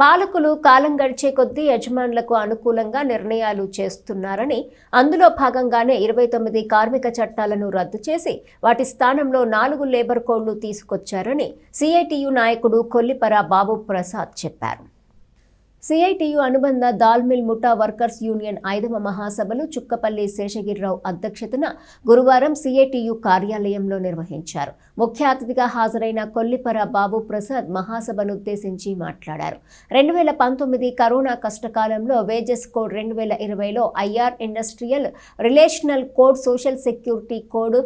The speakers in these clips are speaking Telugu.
పాలకులు కాలం గడిచే కొద్దీ యజమానులకు అనుకూలంగా నిర్ణయాలు చేస్తున్నారని అందులో భాగంగానే ఇరవై తొమ్మిది కార్మిక చట్టాలను రద్దు చేసి వాటి స్థానంలో నాలుగు లేబర్ కోడ్లు తీసుకొచ్చారని సిఐటియు నాయకుడు కొల్లిపర బాబు ప్రసాద్ చెప్పారు. సిఐటియు అనుబంధ దాల్మిల్ ముఠా వర్కర్స్ యూనియన్ ఐదవ మహాసభలు చుక్కపల్లి శేషగిరిరావు అధ్యక్షతన గురువారం సిఐటియు కార్యాలయంలో నిర్వహించారు. ముఖ్య అతిథిగా హాజరైన కొల్లిపర బాబు ప్రసాద్ మహాసభను ఉద్దేశించి మాట్లాడారు. రెండు వేల పంతొమ్మిది కరోనా కష్టకాలంలో వేజెస్ కోడ్ రెండు వేల ఇరవైలో IR industrial relational code social security code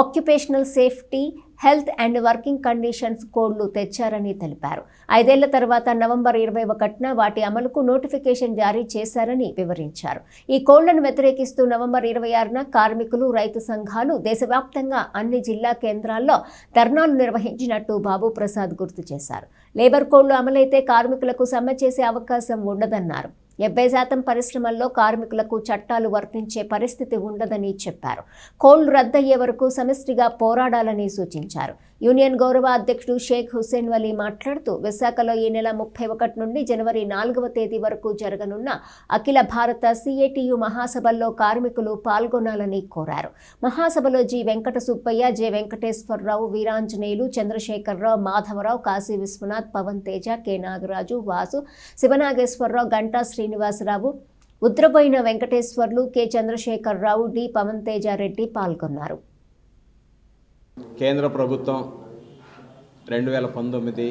occupational safety health and working conditions కోడ్లు తెచ్చారని తెలిపారు. ఐదేళ్ళ తర్వాత నవంబర్ ఇరవై ఒకటిన వాటి అమలుకు నోటిఫికేషన్ జారీ చేశారని వివరించారు. ఈ కోడ్లను వ్యతిరేకిస్తూ నవంబర్ ఇరవై ఆరున కార్మికులు రైతు సంఘాలు దేశవ్యాప్తంగా అన్ని జిల్లా కేంద్రాల్లో ధర్నాలు నిర్వహించినట్టు బాబు ప్రసాద్ గుర్తు చేశారు. లేబర్ కోడ్లు అమలైతే కార్మికులకు సమ్మె చేసే అవకాశం ఉండదన్నారు. డెబ్బై శాతం పరిశ్రమల్లో కార్మికులకు చట్టాలు వర్తించే పరిస్థితి ఉండదని చెప్పారు. కోళ్ళు రద్దయ్యే వరకు సమిష్టిగా పోరాడాలని సూచించారు. యూనియన్ గౌరవ అధ్యక్షుడు షేక్ హుస్సేన్ వలీ మాట్లాడుతూ విశాఖలో ఈ నెల ముప్పై ఒకటి నుండి జనవరి నాలుగవ తేదీ వరకు జరగనున్న అఖిల భారత సిఐటియు మహాసభల్లో కార్మికులు పాల్గొనాలని కోరారు. మహాసభలో G. Venkata Subbaiah J. Venkateswararao Veeranjaneyulu Chandrasekhararao Madhavarao Kashi Vishwanath Pavan Teja K. Nagaraju Vasu Sivanageswararao Ganta Srinivasarao ఉద్రపోయిన Venkateswarlu K. Chandrasekhararao D. Pawan Tejareddy పాల్గొన్నారు. కేంద్ర ప్రభుత్వం రెండు వేల పంతొమ్మిది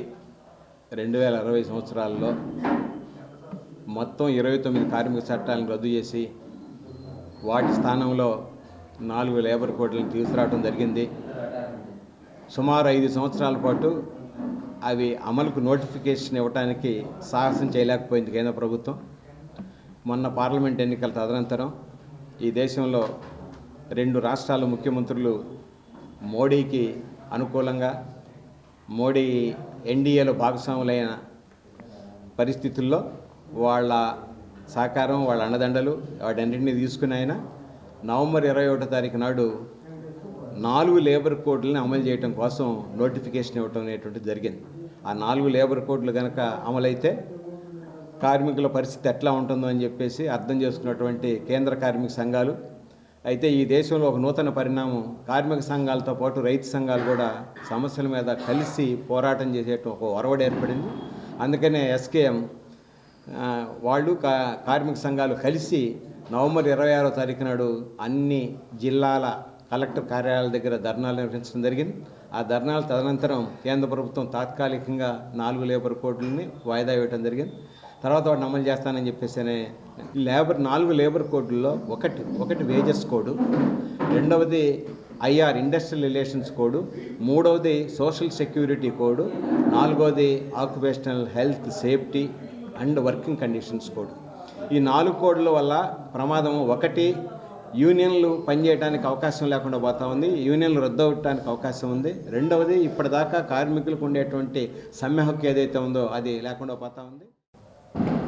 రెండు వేల ఇరవై సంవత్సరాల్లో మొత్తం ఇరవై తొమ్మిది కార్మిక చట్టాలను రద్దు చేసి వాటి స్థానంలో నాలుగు లేబర్ కోడ్లను తీసుకురావడం జరిగింది. సుమారు ఐదు సంవత్సరాల పాటు అవి అమలుకు నోటిఫికేషన్ ఇవ్వడానికి సాహసం చేయలేకపోయింది కేంద్ర ప్రభుత్వం. మొన్న పార్లమెంట్ ఎన్నికల తదనంతరం ఈ దేశంలో రెండు రాష్ట్రాల ముఖ్యమంత్రులు మోడీకి అనుకూలంగా మోడీ ఎన్డీఏలో భాగస్వాములైన పరిస్థితుల్లో వాళ్ళ సహకారం వాళ్ళ అండదండలు వాటన్నింటినీ తీసుకుని ఆయన నవంబర్ ఇరవై ఒకటో తారీఖు నాడు నాలుగు లేబర్ కోడ్లని అమలు చేయడం కోసం నోటిఫికేషన్ ఇవ్వటం అనేటువంటిది జరిగింది. ఆ నాలుగు లేబర్ కోడ్లు కనుక అమలైతే కార్మికుల పరిస్థితి ఎట్లా ఉంటుందో అని చెప్పేసి అర్థం చేసుకున్నటువంటి కేంద్ర కార్మిక సంఘాలు అయితే ఈ దేశంలో ఒక నూతన పరిణామం కార్మిక సంఘాలతో పాటు రైతు సంఘాలు కూడా సమస్యల మీద కలిసి పోరాటం చేసేట ఒక ఒరవడి ఏర్పడింది. అందుకనే ఎస్కేఎం వాళ్ళు కా కార్మిక సంఘాలు కలిసి నవంబర్ ఇరవై ఆరో తారీఖు నాడు అన్ని జిల్లాల కలెక్టర్ కార్యాలయాల దగ్గర ధర్నాలు నిర్వహించడం జరిగింది. ఆ ధర్నాలు తదనంతరం కేంద్ర ప్రభుత్వం తాత్కాలికంగా నాలుగు లేబర్ కోడ్లని వాయిదా వేయటం జరిగింది. తర్వాత వాటిని అమలు చేస్తానని చెప్పేసి లేబర్ నాలుగు లేబర్ కోడ్లలో ఒకటి ఒకటి వేజెస్ కోడ్ రెండవది ఐఆర్ ఇండస్ట్రియల్ రిలేషన్స్ కోడ్ మూడవది సోషల్ సెక్యూరిటీ కోడ్ నాలుగవది occupational health safety and working conditions code. ఈ నాలుగు కోడ్ల వల్ల ప్రమాదం ఒకటి యూనియన్లు పనిచేయడానికి అవకాశం లేకుండా పోతా ఉంది యూనియన్లు రద్దు అవకాశం ఉంది. రెండవది ఇప్పటిదాకా కార్మికులకు ఉండేటువంటి సమ్మె హక్కు ఏదైతే ఉందో అది లేకుండా పోతా ఉంది.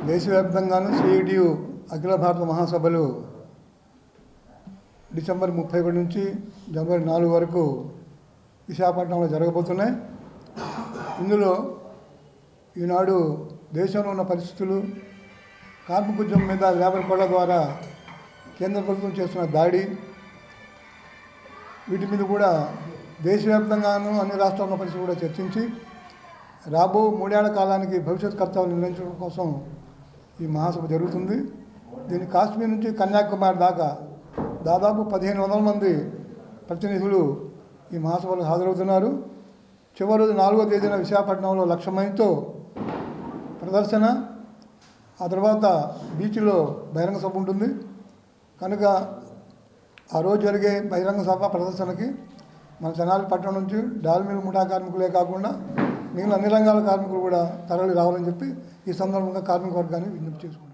దేశవ్యాప్తంగాను సిఐటియు అఖిల భారత మహాసభలు డిసెంబర్ ముప్పై ఒకటి నుంచి జనవరి నాలుగు వరకు విశాఖపట్నంలో జరగబోతున్నాయి. ఇందులో ఈనాడు దేశంలో ఉన్న పరిస్థితులు కార్మిక ఉద్యమం మీద లేబర్ కోడ్ల ద్వారా కేంద్ర ప్రభుత్వం చేస్తున్న దాడి వీటి మీద కూడా దేశవ్యాప్తంగాను అన్ని రాష్ట్రాల్లో పరిస్థితి కూడా చర్చించి రాబో మూడేళ్ళ కాలానికి భవిష్యత్ కర్తవ్యం నిర్ణయించడం కోసం ఈ మహాసభ జరుగుతుంది. దీని కాశ్మీర్ నుంచి కన్యాకుమారి దాకా దాదాపు పదిహేను వందల మంది ప్రతినిధులు ఈ మహాసభలో హాజరవుతున్నారు. చివరి రోజు నాలుగో తేదీన విశాఖపట్నంలో లక్ష మందితో ప్రదర్శన ఆ తర్వాత బీచ్లో బహిరంగ సభ ఉంటుంది. కనుక ఆ రోజు జరిగే బహిరంగ సభ ప్రదర్శనకి మన తెనాలి పట్టణం నుంచి డాల్మిల్ ముఠా కార్మికులే కాకుండా మిగిలిన అన్ని రంగాల కార్మికులు కూడా తరలి రావాలని చెప్పి ఈ సందర్భంగా కార్మిక వర్గాన్ని విజ్ఞప్తి చేసుకుంటాం